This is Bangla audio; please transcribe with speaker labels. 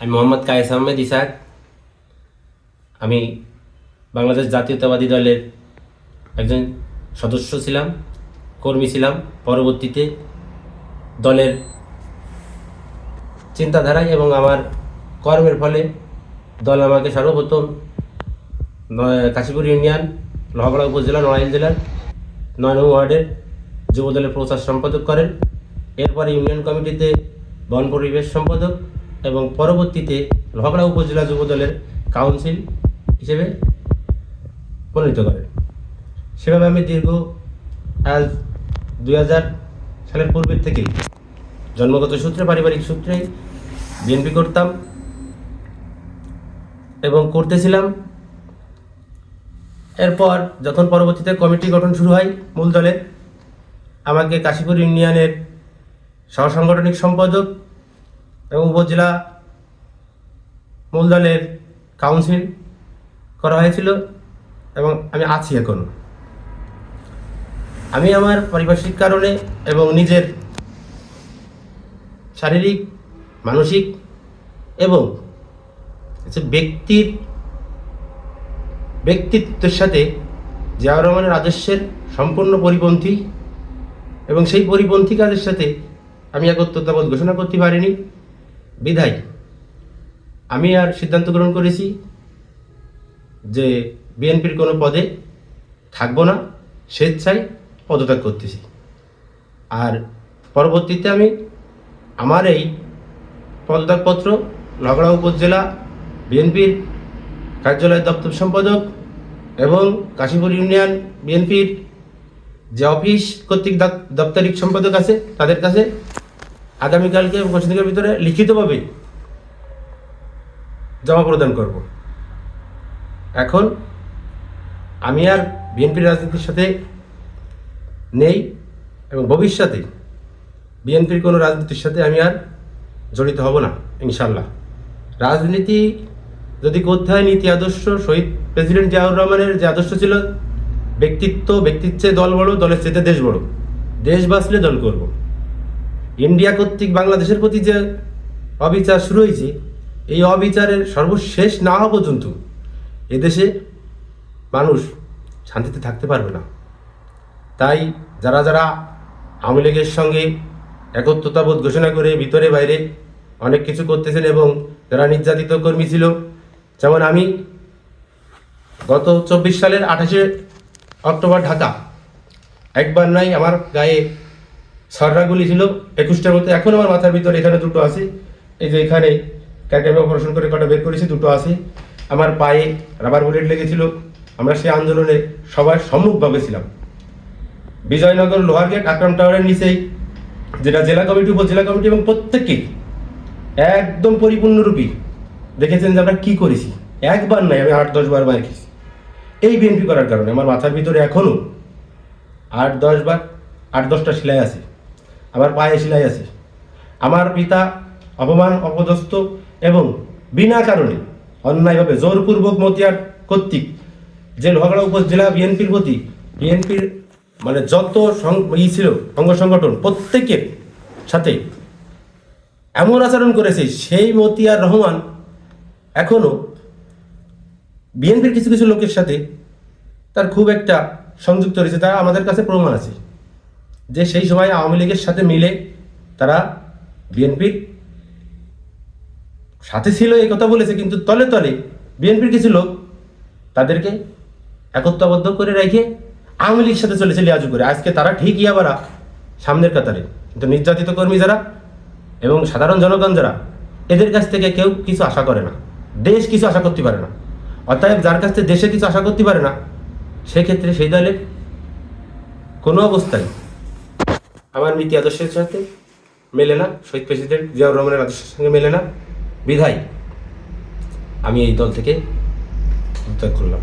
Speaker 1: আমি মোহাম্মদ কায়েস আহমেদ ইসাক আমি বাংলাদেশ জাতীয়তাবাদী দলের একজন সদস্য ছিলাম, কর্মী ছিলাম। পরবর্তীতে দলের চিন্তাধারায় এবং আমার কর্মের ফলে দল আমাকে সর্বপ্রথম কাশীপুর ইউনিয়ন, লোহাগড়া উপজেলা, নড়াইল জেলার নয় নং ওয়ার্ডের যুব দলের প্রচার সম্পাদক করেন। এরপরে ইউনিয়ন কমিটিতে বন পরিবেশ সম্পাদক। এবং পরবর্তীতে লোহাগড়া উপজেলা যুব দলের কাউন্সিল হিসেবে মনোনীত করেন। সেভাবে আমি দীর্ঘ আজ দুই হাজার সালের পূর্বের থেকেই জন্মগত সূত্রে, পারিবারিক সূত্রে বিএনপি করতাম এবং করতেছিলাম। এরপর যখন পরবর্তীতে কমিটি গঠন শুরু হয় মূল দলের, আমাকে কাশীপুর ইউনিয়নের সহসাংগঠনিক সম্পাদক এবং উপজেলা মূল দলের কাউন্সিল করা হয়েছিল এবং আমি আছি এখন। আমি আমার পারিপার্শ্বিক কারণে এবং নিজের শারীরিক, মানসিক এবং ব্যক্তির ব্যক্তিত্বের সাথে জিয়াউর রহমানের আদর্শের সম্পূর্ণ পরিপন্থী এবং সেই পরিপন্থী কাজের সাথে আমি একত্রতাবোধ ঘোষণা করতে পারিনি। বিধায়। আমি আর সিদ্ধান্ত গ্রহণ করেছি যে বিএনপির কোনো পদে থাকব না, স্বেচ্ছায় পদত্যাগ করতেছি। আর পরবর্তীতে আমি আমার এই পদত্যাগপত্র লগড়া উপজেলা বিএনপির কার্যালয় দপ্তর সম্পাদক এবং কাশীপুর ইউনিয়ন বিএনপির যে অফিস কর্তৃক দাপ- দাপ্তরিক সম্পাদক আছে, তাদের কাছে আগামীকালকে পঁচিশ দিনের ভিতরে লিখিতভাবে জমা প্রদান করব। এখন আমি আর বিএনপির রাজনীতির সাথে নেই এবং ভবিষ্যতে বিএনপির কোনো রাজনীতির সাথে আমি আর জড়িত হব না ইনশাল্লাহ রাজনীতি যদি কোথায় নীতি আদর্শ, শহীদ প্রেসিডেন্ট জিয়াউর রহমানের যে আদর্শ ছিল, ব্যক্তিত্ব ব্যক্তির চেয়ে দল বড়, দলের চেয়ে দেশ বড়। দেশ বাঁচলে দল করব। ইন্ডিয়া কর্তৃক বাংলাদেশের প্রতি যে অবিচার শুরু হয়েছে, এই অবিচারের সর্বশেষ না হওয়া পর্যন্ত এদেশে মানুষ শান্তিতে থাকতে পারবে না। তাই যারা যারা আওয়ামী লীগের সঙ্গে একত্রতাবোধ ঘোষণা করে ভিতরে বাইরে অনেক কিছু করতেছেন এবং যারা নির্যাতিত কর্মী ছিল, যেমন আমি, গত চব্বিশ সালের আঠাশে অক্টোবর ঢাকা, একবার নাই আমার গায়ে সররাগুলি ছিল একুশটার মতো এখন আমার মাথার ভিতরে এখানে দুটো আছে। এই যে এখানে কাকে অপারেশন করে কটা বের করেছি, দুটো আছে। আমার পায়ে রাবার বুলেট লেগেছিল। আমরা সেই আন্দোলনে সবার সম্মুখভাবে ছিলাম। বিজয়নগর লোহার গেট আকরাম টাওয়ারের নিচেই, যেটা জেলা কমিটি, উপজেলা কমিটি এবং প্রত্যেককে একদম পরিপূর্ণরূপী দেখেছেন যে আমরা কী করেছি। একবার নয়, আমি আট, দশ বার মার খেয়েছি এই বিএনপি করার কারণে আমার মাথার ভিতরে এখনও আট, দশ বার, আট, দশটা সেলাই আছে। আমার পায়ে সেলাই আছে। আমার পিতা অপমান, অপদস্থ এবং বিনা কারণে অন্যায়ভাবে জোরপূর্বক মতিয়ার কর্তৃক যে লোহাগড়া উপজেলা বিএনপির প্রতি, বিএনপির মানে যত ই ছিল, অঙ্গ সংগঠন, প্রত্যেকের সাথে এমন আচরণ করেছে, সেই মতিয়ার রহমান এখনও বিএনপির কিছু কিছু লোকের সাথে তার খুব একটা সংযুক্ত রয়েছে, তারা আমাদের কাছে প্রমাণ আছে। যে সেই সময় আওয়ামী লীগের সাথে মিলে তারা বিএনপির সাথে ছিল, এই কথা বলেছে, কিন্তু তলে তলে বিএনপির কিছু লোক তাদেরকে একত্রবদ্ধ করে রেখে আওয়ামী লীগের সাথে চলেছে লিয়াজু করে। আজকে তারা ঠিকই আবার সামনের কাতারে। কিন্তু নির্যাতিত কর্মী যারা এবং সাধারণ জনগণ যারা, এদের কাছ থেকে কেউ কিছু আশা করে না। দেশ কিছু আশা করতে পারে না। অতএব যার কাছ থেকে দেশে কিছু আশা করতে পারে না, সেক্ষেত্রে সেই দলের কোনো অবস্থায় আমার নীতি আদর্শের সাথে মেলে না, শহীদ প্রেসিডেন্ট জিয়াউর রহমানের আদর্শের সঙ্গে মেলে না। বিধায় আমি এই দল থেকে ত্যাগ করলাম।